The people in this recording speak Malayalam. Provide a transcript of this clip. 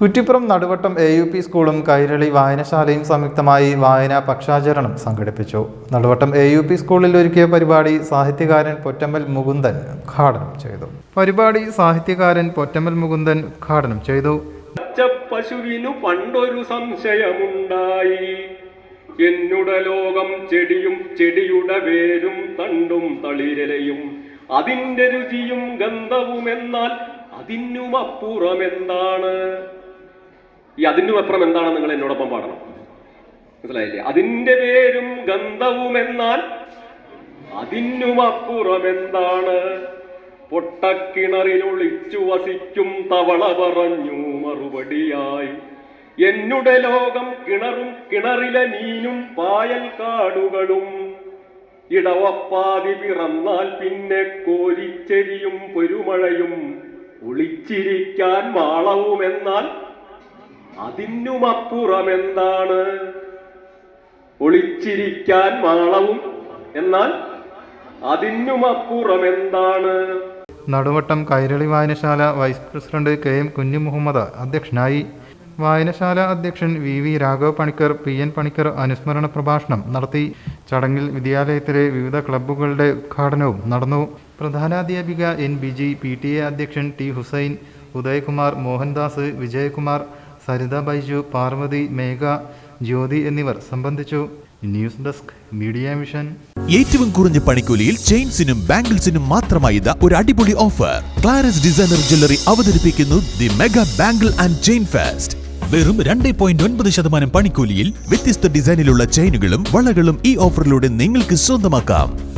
Kuttippuram Naduvattam A U P സ്കൂളും കൈരളി വായനശാലയും സംയുക്തമായി വായനാ പക്ഷാചരണം സംഘടിപ്പിച്ചു. നടുവട്ടം എ യു പി സ്കൂളിൽ ഒരുക്കിയ പരിപാടി സാഹിത്യകാരൻ പൊറ്റമ്മൽ മുകുന്ദൻ ഉദ്ഘാടനം ചെയ്തു. പരിപാടി സാഹിത്യകാരൻ പൊറ്റമ്മൽ മുകുന്ദൻ ഉദ്ഘാടനം ചെയ്തു. പശുവിനു പണ്ടൊരു സംശയമുണ്ടായി. എന്നുട ലോകം ചെടിയും ചെടിയുടെ വേരും തണ്ടും തളിരലയും. അതിന്റെ രുചിയും ഗന്ധവുമെന്നാൽ എന്നാൽ അതിനും അപ്പുറം എന്താണ് ഈ അതിനു അപ്പുറം എന്താണ് നിങ്ങൾ എന്നോടൊപ്പം പാടണം? മനസ്സിലായില്ലേ? അതിന്റെ പേരും ഗന്ധവും എന്നാൽ അതിനുമപ്പുറം എന്താണ്? പൊട്ടക്കിണറിൽ ഒളിച്ചു വസിക്കും തവള പറഞ്ഞു മറുപടിയായി. എന്നുടെ ലോകം കിണറും കിണറിലെ മീനും പായൽ കാടുകളും ഇടവപ്പാതി പിറന്നാൽ പിന്നെ കോരിച്ചെരിയും പെരുമഴയും ഒളിച്ചിരിക്കാൻ മാളവും എന്നാൽ അതിനുമപ്പുറം എന്താണ് ഒളിച്ചിരിക്കാൻ മാളവും എന്നാൽ അതിനുമപ്പുറം എന്താണ് നടുവട്ടം കൈരളി വായനശാല വൈസ് പ്രസിഡന്റ് കെ എം കുഞ്ഞു മുഹമ്മദ് അധ്യക്ഷനായി. വായനശാല അധ്യക്ഷൻ V V Raghav Panicker P N Panicker അനുസ്മരണ പ്രഭാഷണം നടത്തി. ചടങ്ങിൽ വിദ്യാലയത്തിലെ വിവിധ ക്ലബ്ബുകളുടെ ഉദ്ഘാടനവും നടന്നു. പ്രധാനാധ്യാപിക N Biji P T A അധ്യക്ഷൻ ടി ഹുസൈൻ ഉദയകുമാർ മോഹൻദാസ് വിജയകുമാർ സരിത ബൈജു പാർവതി മേഘ ജ്യോതി എന്നിവർ സംബന്ധിച്ചു. News desk media mission. ഏറ്റവും കുറഞ്ഞ പണിക്കൂലിയിൽ ചെയിൻസിനും ബാംഗിൾസിനും മാത്രമായി ഒരു അടിപൊളി ഓഫർ. ക്ലാരസ് ഡിസൈനർ ജ്വല്ലറി അവതരിപ്പിക്കുന്നു the mega bangle and chain fest. വെറും രണ്ട് പോയിന്റ് ഒൻപത് ശതമാനം പണിക്കൂലിയിൽ വ്യത്യസ്ത ഡിസൈനിലുള്ള ചെയിനുകളും വളകളും ഈ ഓഫറിലൂടെ നിങ്ങൾക്ക് സ്വന്തമാക്കാം.